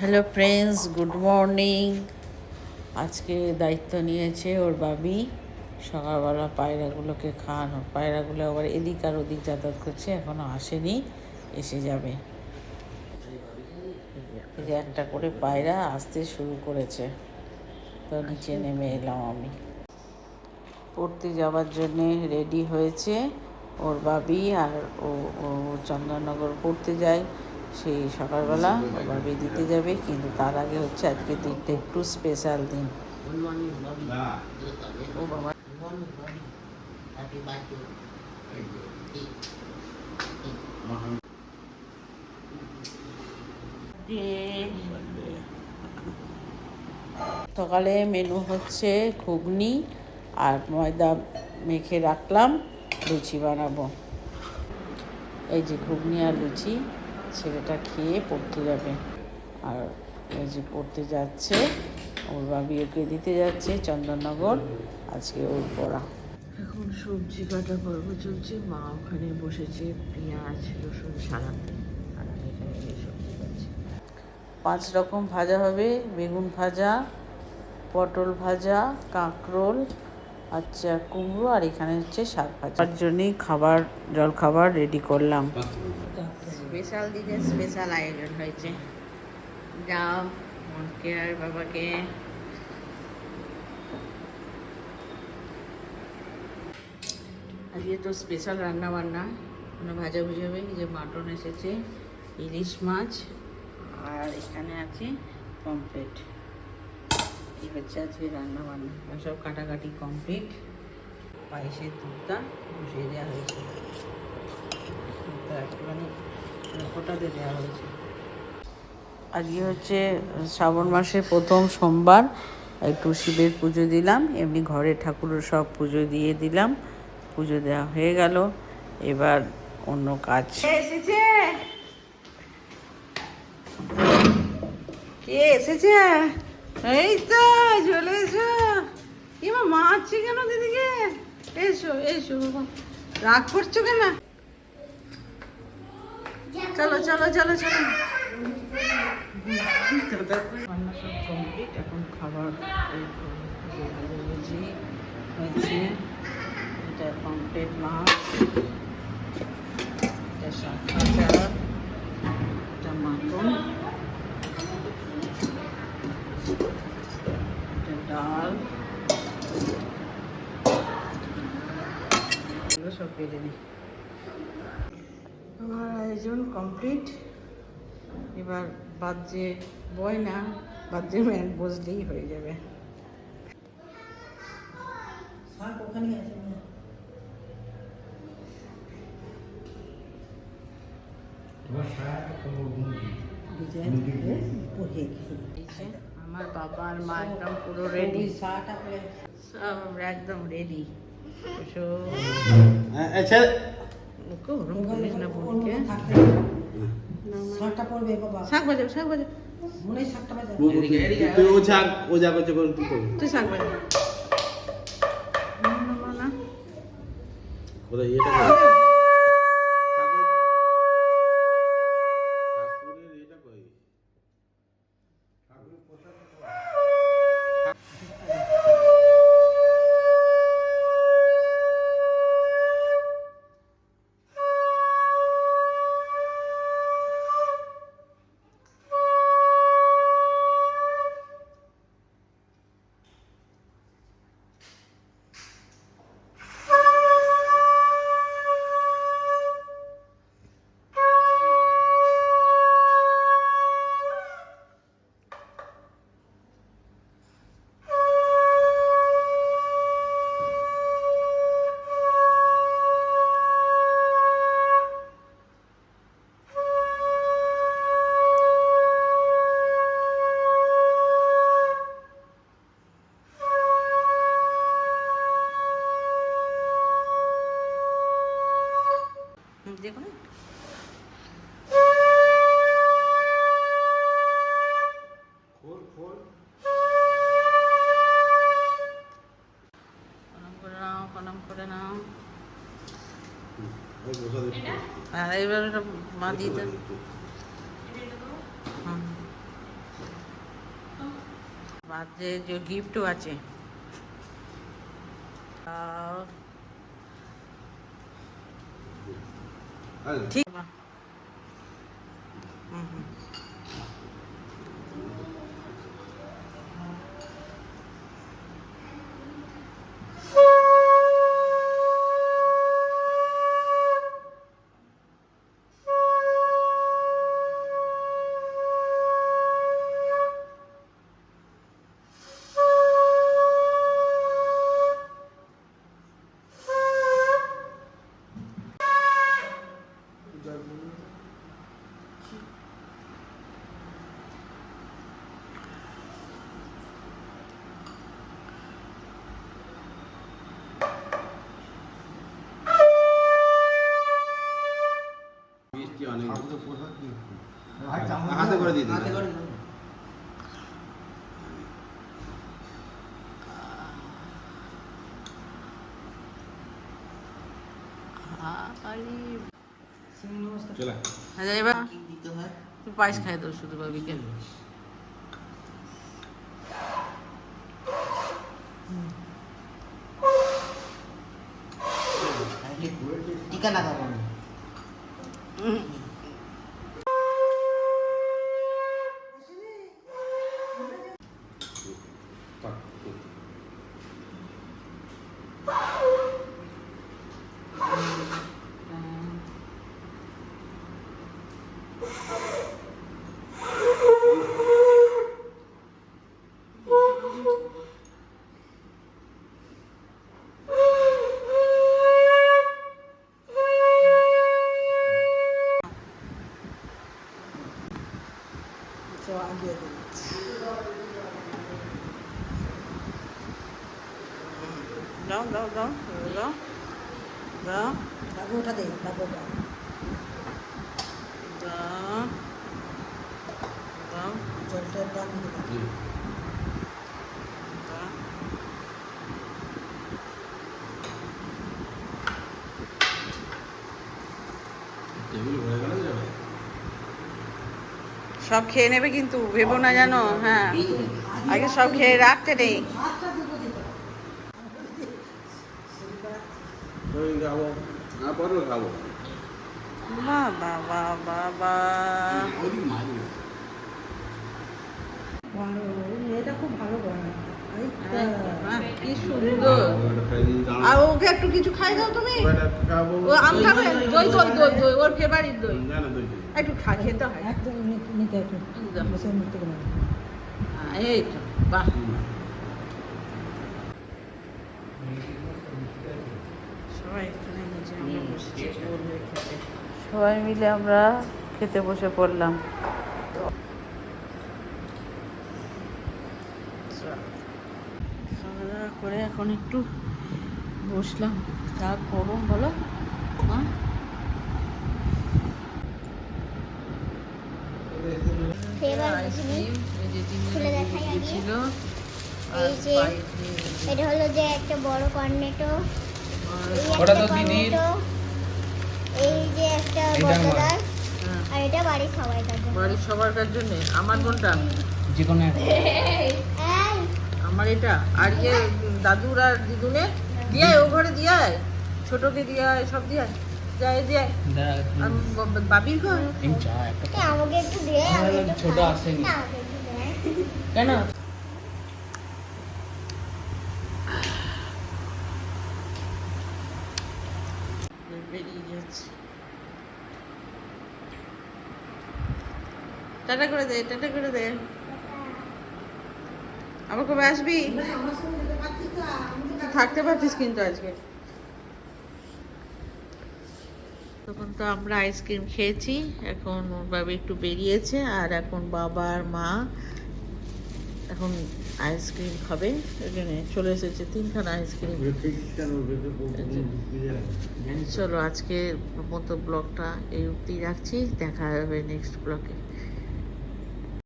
Hello friends good morning আজকে দায়িত্ব নিয়েছে ওর বাবি সকালবেলা পায়রাগুলোকে খাওয়ানো। পায়রাগুলো আবার এদিক আর ওদিক যাতায়াত করছে এখনও আসেনি, এসে যাবে। একটা করে পায়রা আসতে শুরু করেছে। তো নিচে নেমে এলাম আমি। পড়তে যাওয়ার জন্যে রেডি হয়েছে ওর বাবি আর ও চন্দননগর পড়তে যায়। সেই সকালবেলা ওর বাবি দিতে যাবে, কিন্তু তার আগে হচ্ছে আজকে দিনটা একটু স্পেশাল দিন। সকালে মেনু হচ্ছে ঘুগনি আর ময়দা মেখে রাখলাম, লুচি বানাবো। এই যে ঘুগনি আর লুচি। ছেলেটা খেয়ে পড়তে যাবে। আর এই যে পড়তে যাচ্ছে ওর বাবি ওকে দিতে যাচ্ছে চন্দননগর। আজকে ওর পড়া। এখন সবজি কাটা পর্ব চলছে। মা ওখানে বসেছে পেঁয়াজ রসুন ছাড়াতে আর এখানে সবজি কাটছি পাঁচ রকম ভাজা হবে। বেগুন ভাজা পটল ভাজা কাঁকরোল আচ্ছা কুমড়ো আর এখানে হচ্ছে শাক ভাজা। তার জন্যই খাবার জল খাবার রেডি করলাম। স্পেশাল দিনে স্পেশাল আয়োজন হয়েছে। যাও, মনকে আর বাবাকে। আজকে তো স্পেশাল রান্না বান্না মানে ভাজা ভুজি হবে যে মাটন এসেছে, ইলিশ মাছ, আর এখানে আছে পমফ্রেট। এই হচ্ছে আজকে রান্না বান্না সব কাটাকাটি কমপ্লিট। পায়েসের দুধটা বসিয়ে দেওয়া হয়েছে। দুধটা একটুখানি আজকে হচ্ছে শ্রাবণ মাসের প্রথম সোমবার, একটু শিবের পুজো দিলাম, এমনি ঘরে ঠাকুরের সব পুজো দিয়ে দিলাম, পুজো দেওয়া হয়ে গেল। এবার অন্য কাজ। এসেছে? কে এসেছে? এই তো, চলে এসো। এবার মারছি কেন দিদিকে? এসো এসো রাগ করছ কেন? চলো চলো চলো চলো। রান্না সব কমপ্লিট এখন খাবার হয়েছে এটা মাছ এটা ভাজা এটা ডাল সব নিই আমার আয়োজন কমপ্লিট এবার বাদ যে বয় না বাদ যে ম্যান বসলেই হয়ে যাবে। শাক ওখানে আছে না? ডিজাইন করে পরিয়ে খেয়ে। এই যে আমার বাবা আর মা একদম পুরো রেডি ওই শাকটা করে সব একদম রেডি আচ্ছা ওকে ওরম করিস না থাকতে শাকটা পড়বে বাবা। শাক বাজাও শাক বাজাও। মনে হয় শাকটা বাজা তুই ও যা ও যা করছে করুন তুই তুই শাক বাজা না, না, না, না। ওরা ইয়েটা বসা দে। আর এবার এটা মা দিয়ে দেন হুম। বার্থডে যে গিফটও আছে। আহ, আরে, 嗯。嗯嗯 হাতে করে দিয়ে দিন আচ্ছা এবার তুই পায়েস খাই দাও শুধু বাবিকে টিকা লাগাবো। দাও দাও দাও দাও দাও। বাবু দে বাবু দাও দাও দাও। জলটার দাম দিয়ে দাও। হুম। দাও টেবিল ভরে গেল যে ভাই। সব খেয়ে নেবে কিন্তু ভেবো না জানো হ্যাঁ। আগে সব খেয়ে রাখতে নেই বাবা এটা খুব ভালো হ্যাঁ, কি সুন্দর ওটা খাই দিয়ে দাঁড়াও। আর ওকে একটু কিছু খাই দাও তুমি? ও আম খাবে? দই দই দই দই ওর ফেভারিট দই। না না, দই দিন। একটু খা খেতে হয়। একদম নিতে একটু দাও। বসে নিতে গেলাম এই তো বাহ। সবাই মিলে আমরা খেতে বসে পড়লাম খাওয়া দাওয়া করে এখন একটু বসলাম। যা গরম বলো হ্যাঁ। ছিল এই যে এটা হলো যে একটা বড় কর্নেটো ওটা তো দিদির। এই যে একটা আমার। বড়দার আর এটা সবাই সবার কার জন্য? আমার কোনটা? যে কোনো আমার এটা। আর ইয়ে দাদুর আর দিদুনে দিয়ায় ও ঘরে দিয়ায় ছোটকে দিয়ায় সব দিয়ায় যায় আর বাবির ঘর? আমাকে একটু দে আমি ছোট। আসেনি। কেন? টাটা করে দে টাটা করে দে। আবার কবে আসবি? থাকতে পারতিস কিন্তু আজকে। তখন তো আমরা আইসক্রিম খেয়েছি এখন ওর বাবা একটু বেরিয়েছে আর এখন বাবা আর মা এখন আইসক্রিম খাবে। জন্য চলে এসেছে তিনখানা আইসক্রিম। চলো আজকের মতো ব্লগটা এই অবধি রাখছি দেখা হবে নেক্সট ব্লগে।